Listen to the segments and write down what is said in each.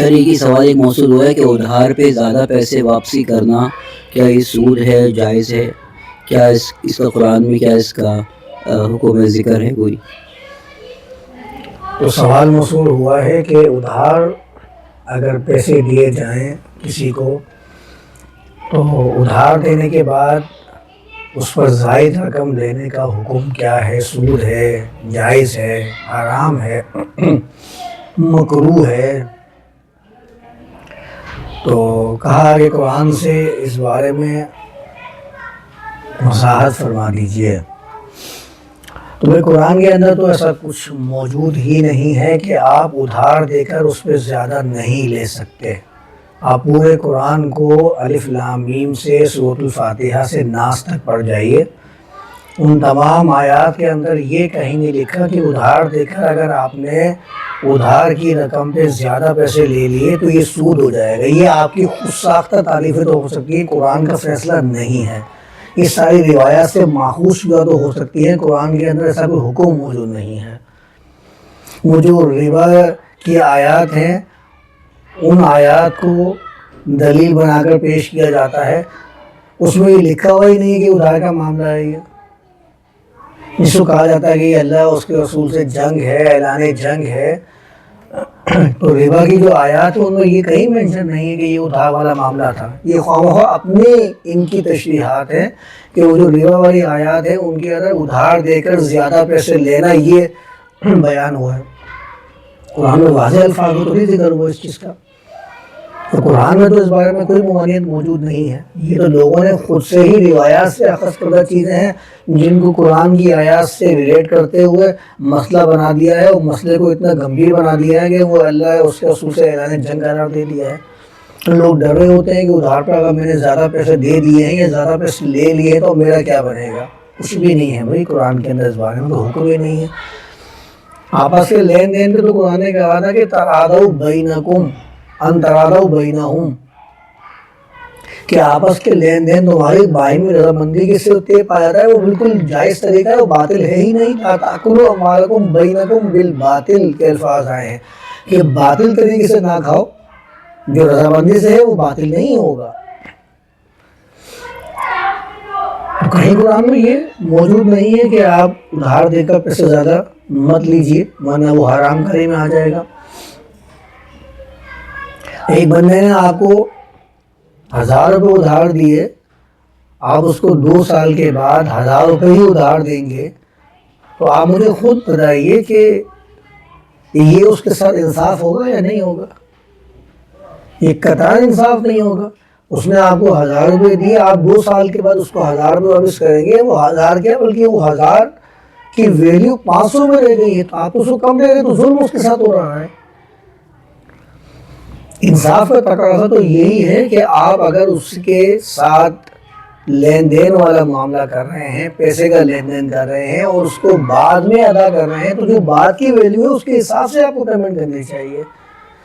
سر ایک ہی سوال ایک موصول ہوا ہے کہ ادھار پہ زیادہ پیسے واپسی کرنا کیا یہ سود ہے، جائز ہے؟ کیا اس اس کا قرآن میں کیا اس کا حکم ذکر ہے کوئی؟ تو سوال موصول ہوا ہے کہ ادھار اگر پیسے دیے جائیں کسی کو، تو ادھار دینے کے بعد اس پر زائد رقم لینے کا حکم کیا ہے؟ سود ہے، جائز ہے، حرام ہے مکرو ہے تو کہا کہ قرآن سے اس بارے میں وضاحت فرما دیجیے۔ تو بھائی قرآن کے اندر تو ایسا کچھ موجود ہی نہیں ہے کہ آپ ادھار دے کر اس پہ زیادہ نہیں لے سکتے۔ آپ پورے قرآن کو الف لامیم سے صورت الفاتحہ سے ناس تک پڑھ جائیے۔ ان تمام آیات کے اندر یہ کہیں نہیں لکھا کہ ادھار دے کر اگر آپ نے ادھار کی رقم پہ زیادہ پیسے لے لیے تو یہ سود ہو جائے گا۔ یہ آپ کی خود ساختہ تعریفیں تو ہو سکتی ہے قرآن کا فیصلہ نہیں ہے۔ یہ ساری روایات سے ماخوذ شدہ تو ہو سکتی ہے قرآن کے اندر ایسا کوئی حکم موجود نہیں ہے۔ وہ جو ربا کی آیات ہیں، ان آیات کو دلیل بنا کر پیش کیا جاتا ہے۔ اس میں یہ لکھا ہوا ہی نہیں کہ ادھار کا معاملہ ہے یہ۔ جس کو کہا جاتا ہے کہ اللہ اس کے رسول سے جنگ ہے، اعلان جنگ ہے۔ تو ربا کی جو آیات ہے ان میں یہ کہیں مینشن نہیں ہے کہ یہ ادھار والا معاملہ تھا۔ یہ خواہ اپنے ان کی تشریحات ہیں کہ وہ جو ربا والی آیات ہیں، ان کے اندر ادھار دے کر زیادہ پیسے لینا یہ بیان ہوا ہے۔ قرآن میں واضح الفاظ تو نہیں ذکر ہوا اس چیز کا۔ تو قرآن میں تو اس بارے میں کوئی ممانعت موجود نہیں ہے۔ یہ تو لوگوں نے خود سے ہی روایات سے اخذ کردہ چیزیں ہیں جن کو قرآن کی آیات سے ریلیٹ کرتے ہوئے مسئلہ بنا دیا ہے۔ اور مسئلے کو اتنا گمبھیر بنا دیا ہے کہ وہ اللہ اس کے اصول سے اعلان جنگ قرار دے دیا ہے۔ لوگ ڈر رہے ہوتے ہیں کہ ادھار پر اگر میں نے زیادہ پیسے دے دیے ہیں یا زیادہ پیسے لے لیے تو میرا کیا بنے گا؟ کچھ بھی نہیں ہے بھائی۔ قرآن کے اندر اس بارے میں تو حکم ہی نہیں ہے۔ آپس کے لین دین پہ تو قرآن نے کہا تھا کہ ترادو بینکم انترادو بینہم۔ کہ آپس کے لین دین تمہاری بائی میں رضامندی کے سے طے پایا جاتا ہے وہ بالکل جائز طریقہ ہے، وہ باطل ہے ہی نہیں۔ تاکلو امالکم بینکم بالباطل۔ کے الفاظ آئے ہیں کہ باطل طریقے سے نہ کھاؤ۔ جو رضامندی سے ہے، وہ باطل نہیں ہوگا۔ کہیں قرآن میں یہ موجود نہیں ہے کہ آپ ادھار دے کر پیسے زیادہ مت لیجیے، ورنہ وہ حرام کاری میں آ جائے گا۔ ایک بندے نے آپ کو ہزار روپے ادھار دیے، آپ اس کو دو سال کے بعد ہزار روپے ہی ادھار دیں گے۔ تو آپ مجھے خود بتائیے کہ یہ اس کے ساتھ انصاف ہوگا یا نہیں ہوگا؟ یہ قطار انصاف نہیں ہوگا۔ اس نے آپ کو ہزار روپے دیے، آپ دو سال کے بعد اس کو ہزار روپے واپس کریں گے۔ وہ ہزار کیا؟ بلکہ وہ ہزار کی ویلیو پانچ سو میں رہ گئی ہے۔ تو آپ اس کو کم دے گے تو ظلم اس کے ساتھ ہو رہا ہے۔ انصاف کا تقاضا تو یہی ہے کہ آپ اگر اس کے ساتھ لین دین والا معاملہ کر رہے ہیں، پیسے کا لین دین کر رہے ہیں اور اس کو بعد میں ادا کر رہے ہیں، تو جو بعد کی ویلیو ہے، اس کے حساب سے آپ کو پیمنٹ کرنی چاہیے۔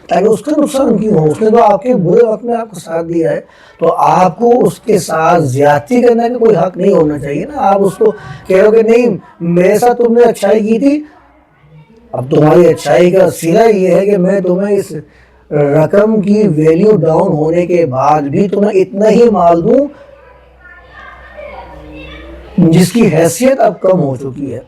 تاکہ اس کا نقصان کیوں ہو؟ اس نے تو آپ کے برے وقت میں آپ کو ساتھ دیا ہے۔ تو آپ کو اس کے ساتھ زیادتی کرنے کا کوئی حق نہیں ہونا چاہیے نا۔ آپ اس کو کہہ رہو کہ نہیں، میرے ساتھ تم نے اچھائی کی تھی۔ اب تمہاری اچھائی کا سرا یہ ہے کہ میں تمہیں اس رقم کی ویلیو ڈاؤن ہونے کے بعد بھی تمہیں اتنا ہی مال دوں جس کی حیثیت اب کم ہو چکی ہے۔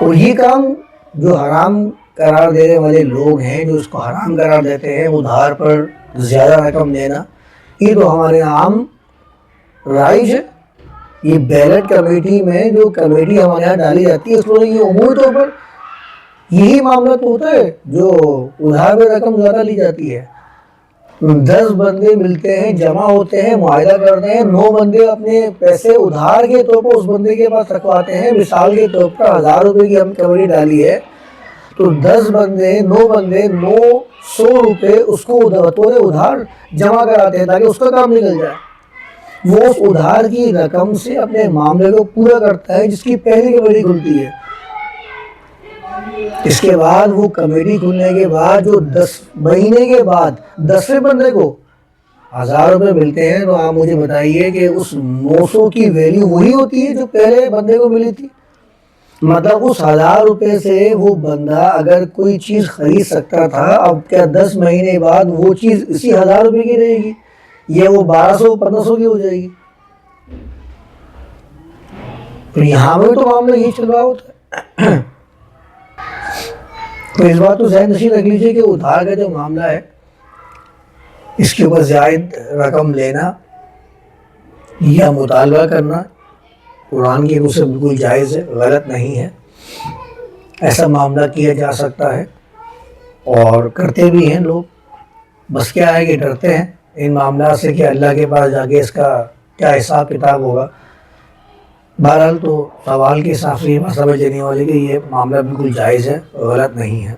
اور یہ کام جو حرام قرار دینے والے لوگ ہیں، جو اس کو حرام قرار دیتے ہیں، ادھار پر زیادہ رقم دینا، یہ تو ہمارے عام رائج ہے۔ یہ بیلٹ کمیٹی میں جو کمیٹی ہمارے یہاں ڈالی جاتی ہے، اس میں یہ عمومی طور پر یہی معاملہ تو ہوتا ہے جو ادھار میں رقم زیادہ لی جاتی ہے۔ دس بندے ملتے ہیں، جمع ہوتے ہیں، معاہدہ کرتے ہیں، نو بندے اپنے پیسے ادھار کے طور پر اس بندے کے پاس رکھواتے ہیں۔ مثال کے طور پر ہزار روپے کی ہم کمری ڈالی ہے، تو دس بندے، نو بندے، نو سو روپے اس کو بطور ادھار جمع کراتے ہیں تاکہ اس کا کام نکل جائے۔ وہ اس ادھار کی رقم سے اپنے معاملے کو پورا کرتا ہے، جس کی پہلی کی بڑی کھلتی ہے۔ اس کے بعد وہ کمیٹی کھلنے کے بعد، جو دس مہینے کے بعد، دسویں بندے کو ہزار روپے ملتے ہیں، تو آپ مجھے بتائیے کہ اس نو سو کی ویلیو وہی ہوتی ہے جو پہلے بندے کو ملی تھی؟ مطلب اس ہزار روپے سے وہ بندہ اگر کوئی چیز خرید سکتا تھا، اب کیا دس مہینے بعد وہ چیز اسی ہزار روپے کی رہے گی؟ یہ وہ بارہ سو، پندرہ سو کی ہو جائے گی۔ یہاں میں تو معاملہ یہی چل رہا ہوتا ہے۔ تو اس بات تو ذہن نشین رکھ لیجیے کہ ادھار کا جو معاملہ ہے، اس کے اوپر زائد رقم لینا، یا مطالبہ کرنا، قرآن کی روح سے بالکل جائز ہے، غلط نہیں ہے۔ ایسا معاملہ کیا جا سکتا ہے۔ اور کرتے بھی ہیں لوگ۔ بس کیا ہے کہ ڈرتے ہیں۔ ان معاملات سے کہ اللہ کے پاس جا کے اس کا کیا حساب کتاب ہوگا۔ بہرحال تو سوال کے صافی سمجھ یہ نہیں ہو لینے کہ یہ معاملہ بالکل جائز ہے، غلط نہیں ہے۔